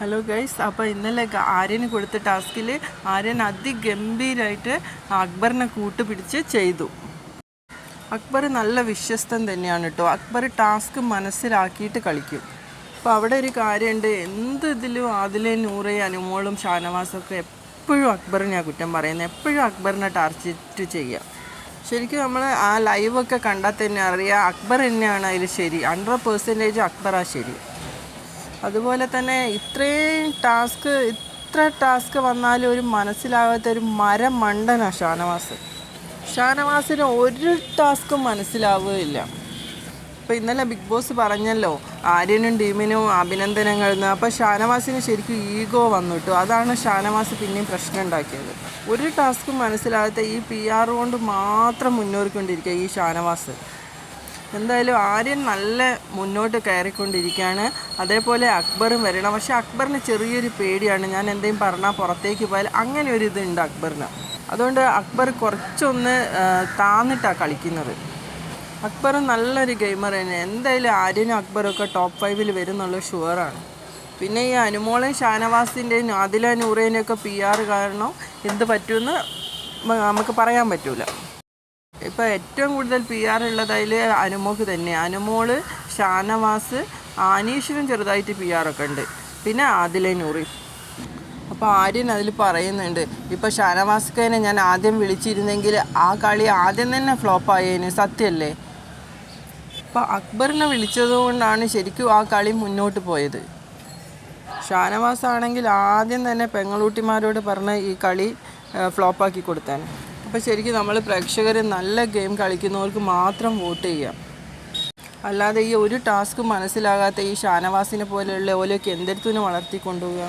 Hello guys അപ്പോൾ ഇന്നലെ ആര്യന് കൊടുത്ത ടാസ്കിൽ ആര്യൻ അതിഗംഭീരമായിട്ട് അക്ബറിനെ കൂട്ടുപിടിച്ച് ചെയ്തു. അക്ബർ നല്ല വിശ്വസ്തൻ തന്നെയാണ് കേട്ടോ. അക്ബർ ടാസ്ക് മനസ്സിലാക്കിയിട്ട് കളിക്കും. അപ്പോൾ അവിടെ ഒരു കാര്യമുണ്ട് എന്ത് ഇതിലും അതിലെ നൂറെ അനുമോളും ഷാനവാസൊക്കെ എപ്പോഴും അക്ബറിനെയാണ് കുറ്റം പറയുന്നത് എപ്പോഴും അക്ബറിനെ ടാർച്ചിട്ട് ചെയ്യുക ശരിക്കും നമ്മൾ ആ ലൈവൊക്കെ കണ്ടാൽ തന്നെ അറിയാം അക്ബർ തന്നെയാണ് അതിൽ ശരി. ഹൺഡ്രഡ് പേഴ്സന്റേജ് അക്ബറാണ് ശരി. അതുപോലെ തന്നെ ഇത്രയും ടാസ്ക് ഇത്ര ടാസ്ക് വന്നാലും ഒരു മനസ്സിലാകാത്ത ഒരു മരം ഷാനവാസ്. ഷാനവാസിന് ഒരു ടാസ്ക്കും മനസ്സിലാവുകയില്ല. അപ്പോൾ ഇന്നലെ ബിഗ് ബോസ് പറഞ്ഞല്ലോ ആര്യനും ടീമിനും അഭിനന്ദനങ്ങൾ എന്ന്. അപ്പോൾ ഷാനവാസിന് ശരിക്കും ഈഗോ വന്നിട്ടു അതാണ് ഷാനവാസ് പിന്നെയും പ്രശ്നം ഉണ്ടാക്കിയത്. ഒരു ടാസ്ക്കും മനസ്സിലാകാത്ത ഈ പി ആർ കൊണ്ട് മാത്രം മുന്നോറിക്കൊണ്ടിരിക്കുക ഈ ഷാനവാസ്. എന്തായാലും ആര്യൻ നല്ല മുന്നോട്ട് കയറിക്കൊണ്ടിരിക്കുകയാണ്. അതേപോലെ അക്ബറും വരണം. പക്ഷേ അക്ബറിന് ചെറിയൊരു പേടിയാണ്. ഞാൻ എന്തെങ്കിലും പറഞ്ഞാൽ പുറത്തേക്ക് പോയാൽ അങ്ങനെ ഒരു ഇതുണ്ട് അക്ബറിന്. അതുകൊണ്ട് അക്ബർ കുറച്ചൊന്ന് താന്നിട്ടാണ് കളിക്കുന്നത്. അക്ബർ നല്ലൊരു ഗെയിമർ തന്നെ. എന്തായാലും ആര്യനും അക്ബറും ഒക്കെ ടോപ്പ് ഫൈവിൽ വരുന്നുള്ള ഷുവറാണ് പിന്നെ ഈ അനുമോളെയും ഷാനവാസിന്റെയും ആദില നൂറേനെയൊക്കെ പി ആർ കാരണം എന്ത് പറ്റുമെന്ന് നമുക്ക് പറയാൻ പറ്റൂല. ഇപ്പം ഏറ്റവും കൂടുതൽ പി ആർ ഉള്ളത് അതിൽ അനുമോക്ക് തന്നെ. അനുമോൾ ഷാനവാസ് ആനീഷിനും ചെറുതായിട്ട് പി ഒക്കെ ഉണ്ട്. പിന്നെ ആദിലെ നൂറി. അപ്പോൾ ആര്യൻ അതിൽ പറയുന്നുണ്ട് ഇപ്പോൾ ഷാനവാസ്കനെ ഞാൻ ആദ്യം വിളിച്ചിരുന്നെങ്കിൽ ആ കളി ആദ്യം തന്നെ ഫ്ലോപ്പ് ആയേന് സത്യമല്ലേ അപ്പോൾ അക്ബറിനെ വിളിച്ചതുകൊണ്ടാണ് ശരിക്കും ആ കളി മുന്നോട്ട് പോയത്. ഷാനവാസ് ആണെങ്കിൽ ആദ്യം തന്നെ പെങ്ങളൂട്ടിമാരോട് പറഞ്ഞ് ഈ കളി ഫ്ലോപ്പാക്കി കൊടുത്താൻ അപ്പോൾ ശരിക്കും നമ്മൾ പ്രേക്ഷകർ നല്ല ഗെയിം കളിക്കുന്നവർക്ക് മാത്രം വോട്ട് ചെയ്യാം. അല്ലാതെ ഈ ഒരു ടാസ്ക് മനസ്സിലാകാത്ത ഈ ഷാനവാസിനെ പോലെയുള്ള ഓലൊക്കെ എന്തെടുത്തുനിന്ന് വളർത്തിക്കൊണ്ടുപോവുക?